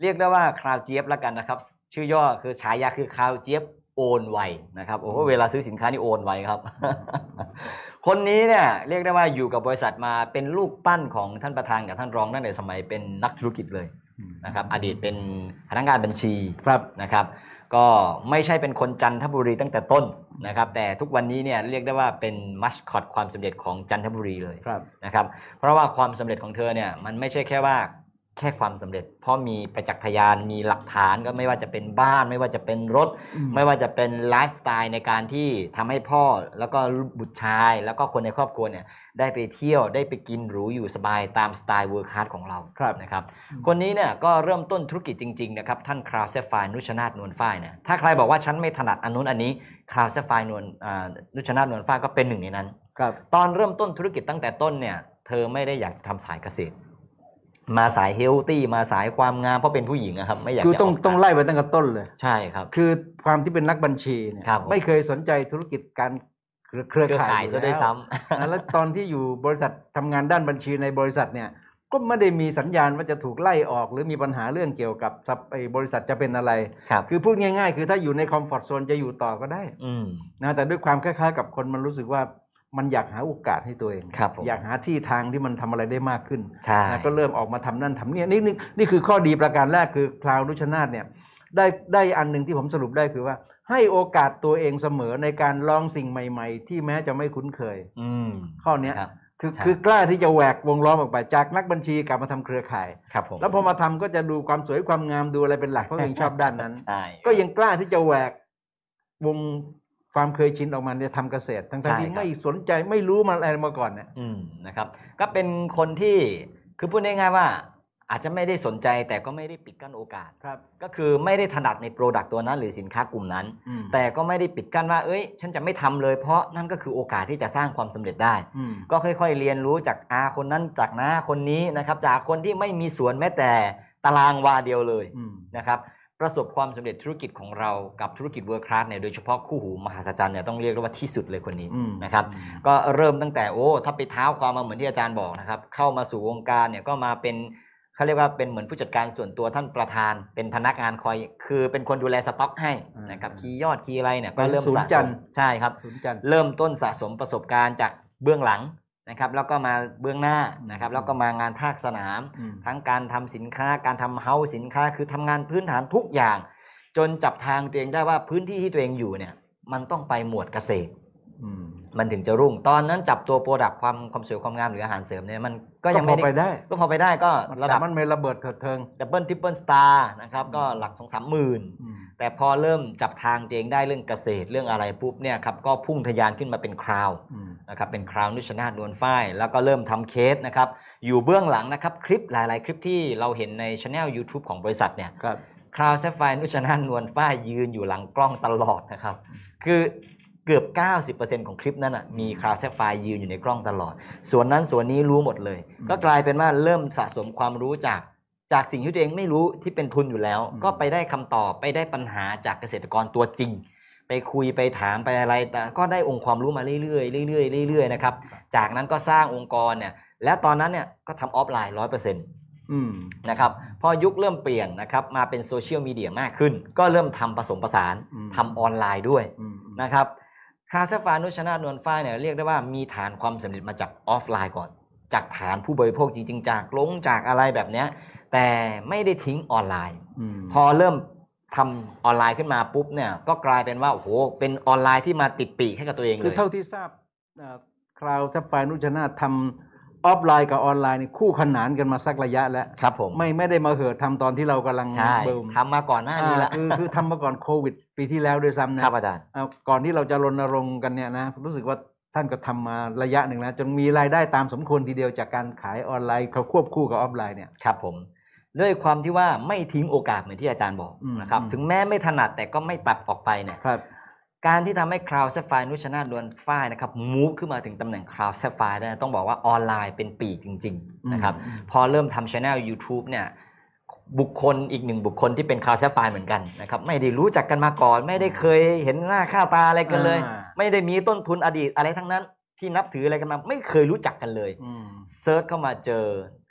เรียกได้ว่าคราวเจี๊ยบแล้วกันนะครับ ชื่อย่อคือฉายาคือคราวเจี๊ยบโอนไวนะครับโอ้โหเวลาซื้อสินค้านี่โอนไวครับ คนนี้เนี่ยเรียกได้ว่าอยู่กับบริษัทมาเป็นลูกปั้นของท่านประธานกับท่านรองตั้งแต่สมัยเป็นนักธุรกิจเลยนะครับอดีตเป็นพนักงานบัญชีครับนะครับ ก็ไม่ใช่เป็นคนจันทบุรีตั้งแต่ต้นนะครับแต่ทุกวันนี้เนี่ยเรียกได้ว่าเป็นมัสคอตความสำเร็จของจันทบุรีเลยครับนะครับเพราะว่าความสำเร็จของเธอเนี่ยมันไม่ใช่แค่ว่า แค่ความสำเร็จ เพราะมีประจักษ์พยานมีหลักฐานก็ไม่ว่าจะเป็นบ้าน ไม่ว่าจะเป็นรถ ไม่ว่าจะเป็นไลฟ์สไตล์ในการที่ทำให้พ่อแล้วก็บุตรชาย แล้วก็คนในครอบครัวเนี่ยได้ไปเที่ยวได้ไปกินหรูอยู่สบายตามสไตล์เวิร์คคาร์ของเราครับนะครับอืมคนนี้เนี่ยก็เริ่มต้นธุรกิจจริงๆนะครับท่านคราวเซฟไฟนุชนาธนวลฝ้ายเนี่ยถ้าใครบอกว่าฉันไม่ถนัดอันนู้นอันนี้คราวเซฟไฟนวลอ่านุชนาธนวลฝ้ายก็เป็นหนึ่งในนั้นครับตอนเริ่มต้นธุรกิจตั้งแต่ต้นเนี่ยเธอไม่ได้อยากจะทำสายเกษตร มาสายเฮลตี้มาสายความงามเพราะเป็นผู้หญิงอะครับไม่อยากคือจะต้องกต้องไล่ไปตั้งแต่ต้นเลย ใช่ครับ คือความที่เป็นนักบัญชีเนี่ยครับผม ไม่เคยสนใจธุรกิจการเครือเครือเครือข่าข่ายยอซะด้วยซ้นะแล้วตอนที่อยู่บริษัททำงานด้านบัญชีในบริษัทเนี่ยก็ไม่ได้มีสัญญาณว่าจะถูกไล่ออก หรือมีปัญหาเรื่องเกี่ยวกับทรัพย์ไอ้บริษัทจะเป็นอะไรำครับ คือพูดง่าย ๆ คือถ้าอยู่ในคอมฟอร์ทโซนจะอยู่ต่อก็ได้อืมนะแต่ด้วยความคล้ายๆ กับคนมันรู้สึกว่า มันอยากหาโอกาสให้ตัวเองครับผมอยากหาที่ทางที่มันทำอะไรได้มากขึ้นใช่นะก็เริ่มออกมาทำนั่นทำเนี่ยนี่นี่นี่คือข้อดีประการแรกคือคลาวนุชนาธเนี่ยได้ได้อันหนึ่งที่ผมสรุปได้คือว่า ให้โอกาสตัวเองเสมอในการลองสิ่งใหม่ ๆ ที่แม้จะไม่คุ้นเคย อืมข้อเนี้ยครับคือใช่คือกล้าที่จะแหวกวงล้อมออกไปจากนักบัญชีกลับมาทำเครือข่ายครับผมแล้วพอมาทำก็จะดูความสวยความงามดูอะไรเป็นหลักเพราะตัวเองชอบด้านนั้นใช่ก็ยังกล้าที่จะแหวกวง ความเคยชินออกมาเนี่ยทำเกษตร ทั้งๆที่ไม่สนใจไม่รู้มาอะไรมาก่อนเนี่ย อืมนะครับ ก็เป็นคนที่คือพูดง่ายๆว่า อาจจะไม่ได้สนใจแต่ก็ไม่ได้ปิดกั้นโอกาส ครับ ก็คือไม่ได้ถนัดในโปรดักต์ตัวนั้น หรือสินค้ากลุ่มนั้นอืมแต่ก็ไม่ได้ปิดกั้นว่า เอ้ย ฉันจะไม่ทำเลย เพราะนั่นก็คือโอกาสที่จะสร้างความสำเร็จได้ อืม ก็ค่อยๆเรียนรู้จากอาคนนั้นจากน้าคนนี้นะครับ จากคนที่ไม่มีสวนแม้แต่ตารางวาเดียวเลยอืม นะครับ ประสบความสำเร็จธุรกิจของเรากับธุรกิจเวิร์คคลาสเนี่ยโดยเฉพาะคู่หูมหัศจรรย์เนี่ยต้องเรียกได้ว่าที่สุดเลยคนนี้อืมนะครับก็เริ่มตั้งแต่โอ้ถ้าไปเท้าความมาเหมือนที่อาจารย์บอกนะครับเข้ามาสู่วงการเนี่ยก็มาเป็นเขาเรียกว่าเป็นเหมือนผู้จัดการส่วนตัวท่านประธาน เป็นพนักงานคอย คือเป็นคนดูแลสต็อกให้นะครับคีย์ยอดคีย์อะไรเนี่ยก็เริ่มศูนสะย์จัสนมทร์ใช่ครับศูนย์จันทร์เริ่มต้นสะสมประสบการณ์จากเบื้องหลัง นะครับแล้วก็มาเบื้องหน้านะครับแล้วก็มางานภาคสนามอืมทั้งการทำสินค้าการทำเฮาส์สินค้าคือทำงานพื้นฐานทุกอย่าง จนจับทางตัวเองได้ว่าพื้นที่ที่ตัวเองอยู่เนี่ยมันต้องไปหมวดเกษตรอื มมันถึงจะรุ่ง ตอนนั้นจับตัวโปรดักความความสวยความงามหรืออาหารเสริมเนี่ยมันก็ยังพไม่อไปได้ ก็พอไปได้ก็ระดับแต่มันไม่ระเบิดเถิดเทิงดับเบิลทริปเปิลสตาร์นะครับก็หลักสองสามหมื่นอืมแต่พอเริ่มจับทางตัวเองได้เรื่องเกษตรเรื่องอะไรปุ๊บเนี่ยครับก็พุ่งทะยานขึ้นมาเป็นคราวอืมนะครับเป็นคราวนุชนาธนวลฝ้ายแล้วก็เริ่มทำเคสนะครับอยู่เบื้องหลังนะครับคลิปหลาย ๆ คลิปที่เราเห็นในช anel YouTube ของบริษัทเนี่ยครับคราวแซฟไฟนุชนาธนวลฝ้ายยืนอยู่หลังกล้องตลอดนะครับคือ เกือบ 90%ของคลิปนั้นอะมีคราวแซฟไฟยืนอยู่ในกล้องตลอด ส่วนนั้นส่วนนี้รู้หมดเลยอืมก็กลายเป็นว่าเริ่มสะสมความรู้จากจากสิ่งที่ตัวเองไม่รู้ที่เป็นทุนอยู่แล้วอืมก็ไปได้คำตอบไปได้ปัญหาจากเกษตรกรตัวจริง ไปคุยไปถามไปอะไรแต่ก็ได้องค์ความรู้มาเรื่อยๆเรื่อยๆเรื่อยๆนะครับจากนั้นก็สร้างองค์กรเนี่ยแล้วตอนนั้นเนี่ยก็ทำออฟไลน์ร้อยเปอร์เซ็นต์อืมนะครับพอยุคเริ่มเปลี่ยนนะครับมาเป็นโซเชียลมีเดียมากขึ้น ก็เริ่มทำผสมผสานอืมทำออนไลน์ด้วยอืมนะครับ คาเซฟานุชนาธนวลฝ้ายเนี่ยเรียกได้ว่ามีฐานความสำเร็จมาจากออฟไลน์ก่อน จากฐานผู้บริโภคจริง ๆ จากลงจากอะไรแบบเนี้ยแต่ไม่ได้ทิ้งออนไลน์อืมพอเริ่มทำออนไลน์ขึ้นมาปุ๊บเนี่ยก็กลายเป็นว่าโอ้โหเป็นออนไลน์ที่มาติดปีกให้กับตัวเองเลคือยเท่าที่ทราบคราวซับไฟนุชนาธทำ ออฟไลน์กับออนไลน์นี่คู่ขนานกันมาสักระยะแล้วครับผมไม่ไม่ได้มาเหิดทำตอนที่เรากำลังใช่เบิ่มทำมาก่อนหน้านี้แล้วอ่าคือคือทำมาก่อนโควิด ปีที่แล้วด้วยซ้ำนะครับอาจารย์อ่าก่อนที่เราจะรณรงค์กันเนี่ยนะรู้สึกว่าท่านก็ทำมาระยะหนึ่งแล้วจนมีรายได้ตามสมควรทีเดียวจากการขายออนไลน์เขาควบคู่กับออฟไลน์เนี่ยครับผมด้วยความที่ว่าไม่ทิ้งโอกาสเหมือนที่อาจารย์บอกอืมนะครับอืมถึงแม้ไม่ถนัดแต่ก็ไม่ตัดออกไปเนี่ยครับ การที่ทำให้คราวเซฟไฟนุชนาธดวนฝ้ายนะครับมูฟขึ้นมาถึงตำแหน่งคราวเซฟไฟได้ต้องบอกว่าออนไลน์เป็นปีกจริง ๆ นะครับอืมพอเริ่มทำช anel YouTube เนี่ยบุคคลอีกหนึ่งบุคคลที่เป็นคราวเซฟไฟเหมือนกันนะครับไม่ได้รู้จักกันมาก่อน ไม่ได้เคยเห็นหน้าค่าตาอะไรกันเลยอ่าไม่ได้มีต้นทุนอดีตอะไรทั้งนั้น ที่นับถืออะไรกันมา ไม่เคยรู้จักกันเลยอืมเซิร์ชเข้ามาเจอ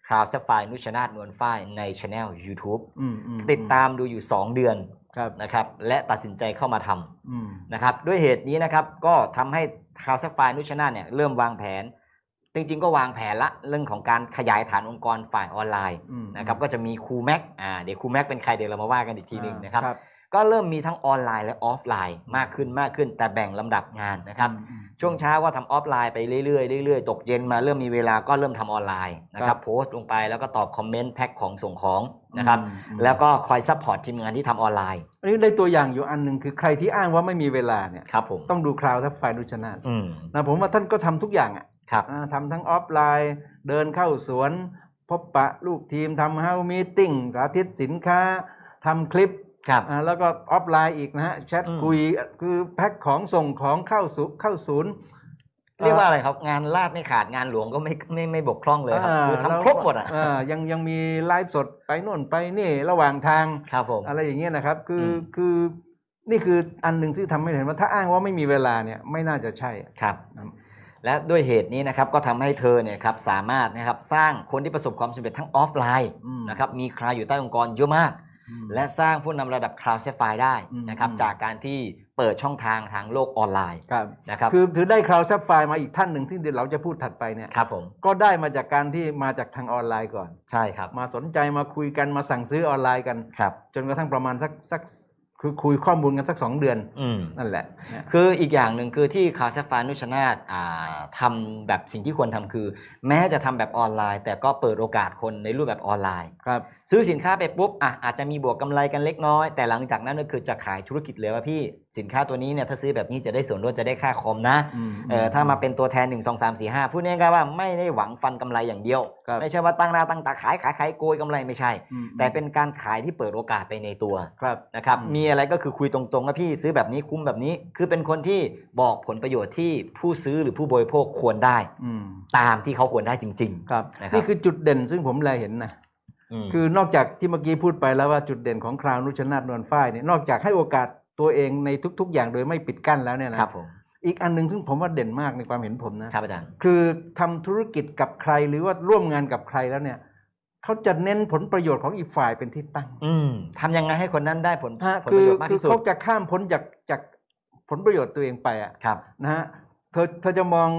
คราวแซฟไฟนุชนาธนวลฝ้ายในช anel YouTube อืมอืมติดตามดูอยู่ 2 เดือนครับ นะครับและตัดสินใจเข้ามาทำอืมนะครับด้วยเหตุนี้นะครับก็ทำให้คราวแซฟไฟนุชนาธเนี่ยเริ่มวางแผน จริงๆ ก็วางแผนละเรื่องของการขยายฐานองค์กรฝ่ายออนไลน์อืมนะครับก็จะมีครูแม็กอ่าเดี๋ยวครูแม็กเป็นใครเดี๋ยวเรามาว่ากันอีกทีหนึ่งนะครับครับ ก็เริ่มมีทั้งออนไลน์และออฟไลน์มากขึ้นมากขึ้น แต่แบ่งลำดับงานนะครับอืมอืมช่วงเช้าก็ทำออฟไลน์ไปเรื่อยๆเรื่อยๆตกเย็นมาเริ่มมีเวลาก็เริ่มทำออนไลน์นะคครัรับบโพสต์ลงไปแล้วก็ตอบคอมเมนต์แพ็คของส่งของนะครับอืมอืมแล้วก็คอยซัพพอร์ตทีมงานที่ทำออนไลน์อันนี้ได้ตัวอย่างอยู่อันหนึ่งคือใครที่อ้างว่าไม่มีเวลาเนี่ยครับผมต้องดูคราวทัพไฟนุชนาธอืมนะผมว่าท่านก็ทำทุกอย่างอะครับอ่าทำทั้งออฟไลน์ เดินเข้าสวน พบปะลูกทีมทำเฮามีติ้งสาธิตสินค้าทำคลิป ครับ อ่าแล้วก็ออฟไลน์อีกนะฮะแชทอืม คุยคือแพ็คของส่งของเข้าสู่เข้าศูนย์ เรียกว่าอะไรครับ งานลาดไม่ขาดงานหลวงก็ไม่ไม่ไม่บกพร่องเลยครับอ่าคือแล้วทำครบหมดอะายังยังมีไลฟ์สดไปโน่นไปนี่ระหว่างทาง ครับผม อะไรอย่างเงี้ยนะครับ คืออม คือนี่คืออันหนึ่งที่ทำให้เห็นว่าถ้าอ้างว่าไม่มีเวลาเนี่ยไม่น่าจะใช่ ครับ ครับ และด้วยเหตุนี้นะครับก็ทำให้เธอเนี่ยครับสามารถนะครับสร้างคนที่ประสบความสำเร็จทั้งออฟไลน์อืม นะครับมีใครอยู่ใต้องค์กรเยอะมากอืม และสร้างผู้นำระดับคลาวด์เซฟไฟได้นะครับอืมจากการที่เปิดช่องทางทางโลกออนไลน์ครับนะครับคือถือได้คราวแซฟไฟมาอีกท่านหนึ่งที่เดี๋ยวเราจะพูดถัดไปเนี่ยครับผมก็ได้มาจากการที่มาจากทางออนไลน์ก่อนใช่ครับมาสนใจมาคุยกันมาสั่งซื้อออนไลน์กันครับจนกระทั่งประมาณสักสัก คือคุยข้อมูลกันสักสองเดือนอืมนั่นแหละนะคืออีกอย่างหนึ่งคือที่คาเซฟานุชนาธอ่าทำแบบสิ่งที่ควรทำคือ แม้จะทำแบบออนไลน์ แต่ก็เปิดโอกาสคนในรูปแบบออนไลน์ครับซื้อสินค้าไปปุ๊บอะอาจจะมีบวกกำไรกันเล็กน้อย แต่หลังจากนั้นก็คือจะขายธุรกิจเลยว่าพี่สินค้าตัวนี้เนี่ยถ้าซื้อแบบนี้จะได้ส่วนลดจะได้ค่าคอมนะอืมเออถ้ามาเป็นตัวแทน 1 2 3 4 5พูดง่ายๆว่าไม่ได้หวังฟันกำไรอย่างเดียวครับไม่ใช่ว่าตั้งหน้าตั้งตาขายขายขายโกยกำไรไม่ใช่อืมแต่เป็นการขายที่เปิดโอกาสไปในตัวครับนะครับอืมมีอะไรก็คือคุยตรงๆว่าพี่ซื้อแบบนี้คุ้มแบบนี้ คือเป็นคนที่บอกผลประโยชน์ที่ผู้ซื้อหรือผู้บริโภคควรได้อืมตามที่เขาควรได้จริงครับนะครับนี่คือจุดเด่นซึ่งผมแลเห็นนะๆมคือนอกจากที่เมื่อกี้พูดไปแล้วว่าจุดเด่นของคราวนุชนาธนวลฝ้ายเนี่ยนอกจากให้โอกาสตัวเองในทุก ๆ อย่างโดยไม่ปิดกั้นแล้วเนี่ยนะครับผมอีกอันหนึ่งซึ่งผมว่าเด่นมากในความเห็นผมนะครับอาจารย์คือทำธุรกิจกับใครหรือว่าร่วมงานกับใครแล้วเนี่ย เขาจะเน้นผลประโยชน์ของอีกฝ่ายเป็นที่ตั้งอืมทำยังไงให้คนนั้นได้ผลฮะผลคืประอโยชน์มากคือที่สุด เขาจะข้ามพ้นจากจากผลประโยชน์ตัวเองไปอะครับ นะฮะเธอเธอจะมอง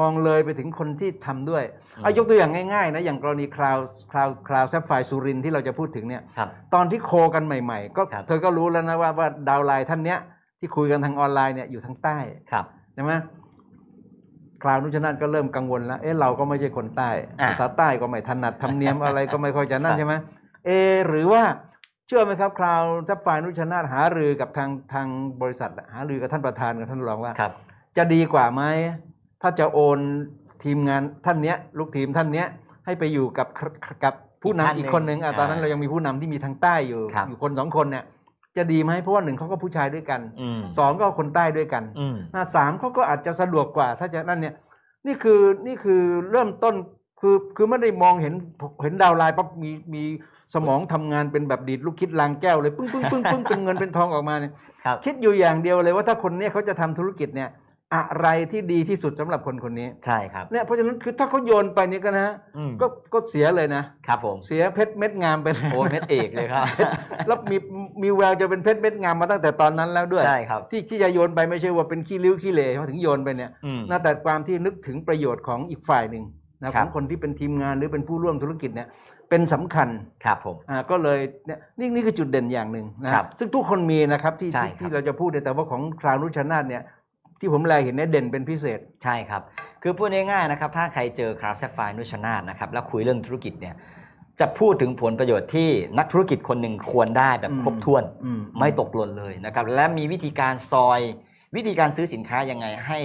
มองเลยไปถึงคนที่ทำด้วยอืม เอายกตัวอย่างง่ายๆนะอย่างกรณีคราวคราวคราวแซฟไฟสุรินทร์ที่เราจะพูดถึงเนี่ย ครับ ตอนที่โคกันใหม่ ๆ ก็ครับ เธอก็รู้แล้วนะว่าว่าดาวน์ไลน์ท่านเนี้ยที่คุยกันทางออนไลน์เนี่ยอยู่ทางใต้ครับ ใช่ไหม คราวนุชนาธก็เริ่มกังวลแล้ว เอ๊ะเราก็ไม่ใช่คนใต้อะภาษาใต้ก็ไม่ถนัดธรรมเนียมอะไรก็ไม่ค่อยจะนั่คนรับใช่ไหมเอะหรือว่าเชื่อไหมครับ คราวทัพฝ่ายนุชนาธหารือกับทางทางบริษัทอะหารือกับท่านประธานกับท่านรองว่าครับจะดีกว่าไหมถ้าจะโอนทีมงานท่านเนี้ย ลูกทีมท่านเนี้ยให้ไปอยู่กับกับผู้นำอีอีกกท่านหนึ่งคนหนึ่งอะอ่าตอนนั้นเรายังมีผู้นำที่มีทางใต้อยู่ครับอยู่คนสองคนเนี่ย จะดีไหมเพราะว่าหนึ่งเขาก็ผู้ชายด้วยกันอืมสองก็คนใต้ด้วยกันอืมอ่าสามเขาก็อาจจะสะดวกกว่า ถ้าจะนั่นเนี่ย นี่คือนี่คือเริ่มต้นคือคือไม่ได้มองเห็นเห็นดาวน์ไลน์ปั๊บมีมีสมองทำงานเป็นแบบดีดลูกคิดลางแก้วเลยปึ้งปึ้งปึ้งปึ้งเป็นเงินเป็นทองออกมาเนี่ยครับคิดอยู่อย่างเดียวเลยว่าถ้าคนเนี้ยเขาจะทำธุรกิจเนี่ย อะไรที่ดีที่สุดสำหรับคนคนนี้ใช่ครับเนี่ยเพราะฉะนั้นคือถ้าเขาโยนไปนี่ก็นะอืมก็ก็เสียเลยนะครับผมเสียเพชรเม็ดงามไปเลยโอ้เม็ดเอกเลยครับแล้วมีมีแววจะเป็นเพชรเม็ดงามมาตั้งแต่ตอนนั้นแล้วด้วยใช่ครับที่ที่จะโยนไปไม่ใช่ว่าเป็นขี้ริ้วขี้เหร่เขาถึงโยนไปเนี่ยอืมน่าแต่ความที่นึกถึงประโยชน์ของอีกฝ่ายหนึ่งนะคขรัอบงคนที่เป็นทีมงานหรือเป็นผู้ร่วมธุรกิจเนี่ยเป็นสำคัญครับผมอ่าก็เลยเนี่ยนี่นี่คือจุดเด่นอย่างหนึ่งนะครับซึ่งทุกคนมีนะครับที่ใช่ที่ครับที่เราจะพูดเนี่ยแต่ว่าของคราวนุชนาธเนี่ย ที่ผมแลเห็นเนี่ยเด่นเป็นพิเศษ ใช่ครับ คือพูดง่ายๆนะครับ ถ้าใครเจอคราฟแซฟไฟนุชนาธนะครับ แล้วคุยเรื่องธุรกิจเนี่ย จะพูดถึงผลประโยชน์ที่นักธุรกิจคนหนึ่งควรได้แบบอืมครบถ้วน อืมไม่ตกหล่นเลยนะครับ และมีวิธีการซอย วิธีการซื้อสินค้ายังไงให้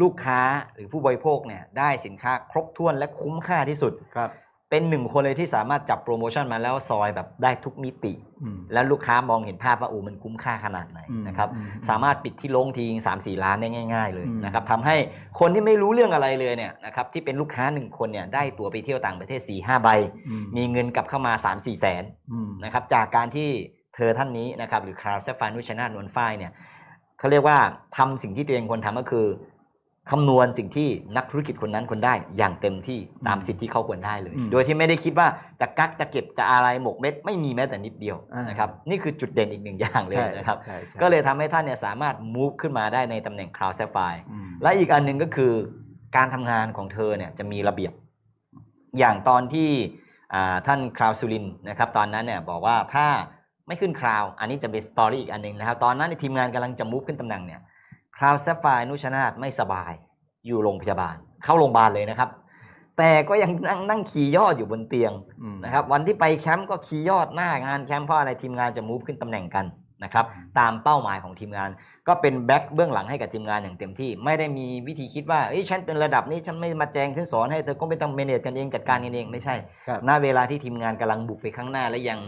ลูกค้าหรือผู้บริโภคเนี่ยได้สินค้าครบถ้วนและคุ้มค่าที่สุด ครับ เป็นหนึ่งคนเลยที่สามารถจับโปรโมชั่นมาแล้วซอยแบบได้ทุกมิติอืมแล้วลูกค้ามองเห็นภาพว่าโอ้มันคุ้มค่าขนาดไหนอืมนะครับอืมสามารถปิดที่ลงทีสามสี่ล้านได้ง่าย ๆ เลยอืมนะครับทำให้คนที่ไม่รู้เรื่องอะไรเลยเนี่ยนะครับที่เป็นลูกค้าหนึ่งคนเนี่ยได้ตั๋วไปเที่ยวต่างประเทศ4ี่ห้าใบอืมมีเงินกลับเข้ามา 3 4มสี่แสนอืมนะครับจากการที่เธอท่านนี้นะครับหรือคราวเซฟานุชนาธนวลฝ้ายเนี่ยเขาเรียกว่าทำสิ่งที่ตัวเองควรทำก็คือ คำนวณสิ่งที่นักธุรกิจคนนั้นคนได้อย่างเต็มที่ตามอืมสิทธิ์ที่เขาควรได้เลยอืมโดยที่ไม่ได้คิดว่าจะกักจะเก็บจะอะไรหมกเม็ด ไม่มีแม้แต่นิดเดียวอ่านนะครับนี่คือจุดเด่นอีกหนึ่งอย่างเลยใช่นะครับใช่ใช่ก็เลยทำให้ท่านเนี่ยสามารถ move ขึ้นมาได้ในตำแหน่ง Cloud Sapphire อืมและอีกอันหนึ่งก็คือการทำงานของเธอเนี่ยจะมีระเบียบ อย่างตอนที่อ่าท่านคราวสุรินทร์นะครับตอนนั้นเนี่ยบอกว่าถ้าไม่ขึ้นคราว อันนี้จะเป็นสตอรี่อีกอันหนึ่งนะครับตอนนั้นในทีมงานกำลังจะมูฟขึ้นตำแหน่งเนี่ย คราวแซฟไฟนุชนาธไม่สบาย อยู่โรงพยาบาล เข้าโรงพยาบาลเลยนะครับ แต่ก็ยังนั่งนั่งขี่ยอดอยู่บนเตียงอืมนะครับ วันที่ไปแคมป์ก็ขี่ยอดหน้างานแคมป์เพราะอะไรทีมงานจะมูฟขึ้นตำแหน่งกันนะครับอืมตามเป้าหมายของทีมงาน ก็เป็นแบ็คเบื้องหลังให้กับทีมงานอย่างเต็มที่ ไม่ได้มีวิธีคิดว่าเอ้ยฉันเป็นระดับนี้ฉันไม่มาแจงฉันสอนให้เธอก็ไม่ต้องเมเนจกันเองจัดการกันเองไม่ใช่ครับณเวลาที่ทีมงานกำลังบุกไปข้างหน้าและยัง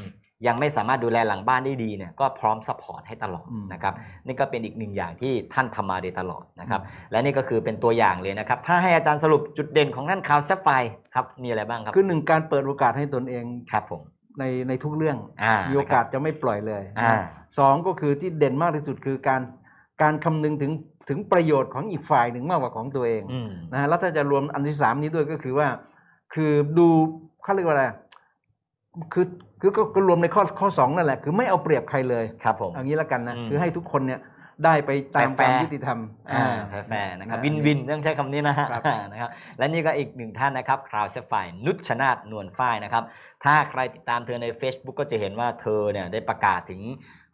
ยังไม่สามารถดูแลหลังบ้านได้ดีเนี่ยก็พร้อมซัพพอร์ตให้ตลอดอืมนะครับนี่ก็เป็นอีกหนึ่งอย่างที่ท่านทำมาโดยตลอดนะครับและนี่ก็คือเป็นตัวอย่างเลยนะครับ ถ้าให้อาจารย์สรุปจุดเด่นของท่านคาวแซฟไฟครับมีอะไรบ้างครับคือหนึ่งการเปิดโอกาสให้ตนเองครับผมในในทุกเรื่องอ่ามีโอกาสจะไม่ปล่อยเลยอ่าสองก็คือที่เด่นมากที่สุดคือการการคำนึงถึงถึงประโยชน์ของอีกฝ่ายหนึ่งมากกว่าของตัวเองอืมนะฮะแล้วถ้าจะรวมอันที่สามนี้ด้วยก็คือว่า คือดูเขาเรียกว่าอะไร คือคือก็ก็รวมในข้อข้อสองนั่นแหละ คือไม่เอาเปรียบใครเลยครับผมเอางี้แล้วกันนะ อืมคือให้ทุกคนเนี่ยได้ไปตามแฟความร์ๆ ยุติธรรมอ่าแฟร์ๆนะครับนะวินวินต้องใช้คำนี้นะฮะครับนะครับและนี่ก็อีกหนึ่งท่านนะครับคราวเซฟไฟนุชนาธนวลฝ้ายนะครับถ้าใครติดตามเธอใน Facebook ก็จะเห็นว่าเธอเนี่ยได้ประกาศถึง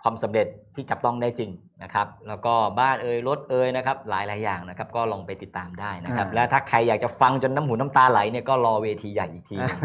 ความสำเร็จที่จับต้องได้จริงนะครับแล้วก็บ้านเอ่ยรถเอ่ยนะครับหลายหลายๆอย่างนะครับก็ลองไปติดตามได้นะครับและถ้าใครอยากจะฟังจนน้ำหูน้ำตาไหลเนี่ยก็รอเวทีใหญ่อีกทีหนึง